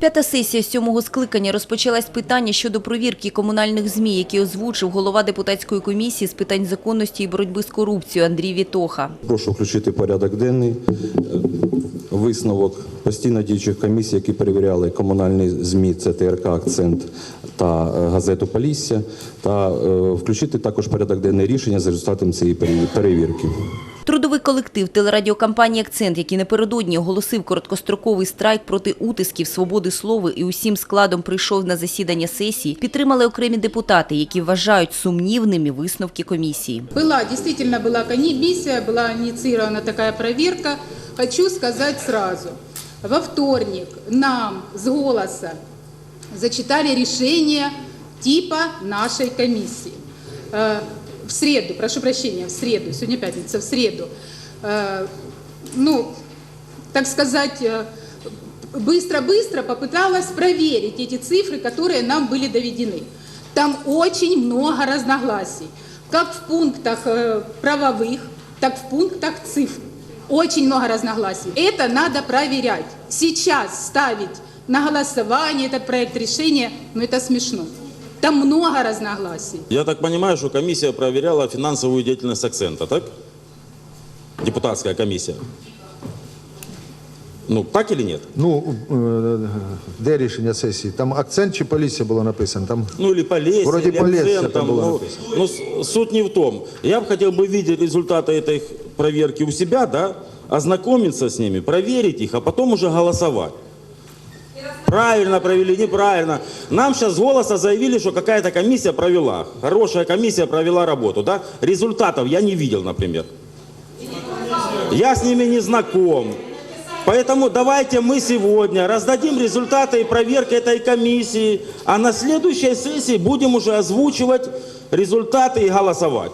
П'ята сесія сьомого скликання розпочалась питання щодо провірки комунальних ЗМІ, які озвучив голова депутатської комісії з питань законності і боротьби з корупцією Андрій Вітоха. Прошу включити порядок денний е, висновок постійно діючих комісій, які перевіряли комунальні ЗМІ, це ТРК «Акцент» та е, газету «Полісся», та е, включити також порядок денний рішення за результатом цієї перевірки. Трудовий колектив телерадіокомпанії «Акцент», який напередодні оголосив короткостроковий страйк проти утисків свободи слова і усім складом прийшов на засідання сесії, підтримали окремі депутати, які вважають сумнівними висновки комісії. Была, действительно была комиссия, была инициирована такая проверка. Хочу сказать сразу. Во вторник нам с голоса зачитали решение типа нашей комиссии. В среду, прошу прощения, в среду, сегодня пятница, в среду. Э, Ну, так сказать, э, быстро-быстро попыталась проверить эти цифры, которые нам были доведены. Там очень много разногласий, как в пунктах э, правовых, так в пунктах цифр. Очень много разногласий. Это надо проверять. Сейчас ставить на голосование этот проект решения, ну это смешно. Там много разногласий. Я так понимаю, что комиссия проверяла финансовую деятельность акцента, так? Депутатская комиссия. Ну, так или нет? Ну, е, де рішення сесії? Там акцент чи поліція було написано? Там Ну, или Полесье, Вроде или Полесье акцент, там было ну, написано. ну, с- суть не в том. Я бы хотел бы видеть результаты этой проверки у себя, да, ознакомиться с ними, проверить их, а потом уже голосовать. Правильно провели, неправильно. Нам сейчас с голоса заявили, что какая-то комиссия провела. Хорошая комиссия провела работу, да? Результатов я не видел, например. Я с ними не знаком. Поэтому давайте мы сегодня раздадим результаты проверки этой комиссии, а на следующей сессии будем уже озвучивать результаты и голосовать.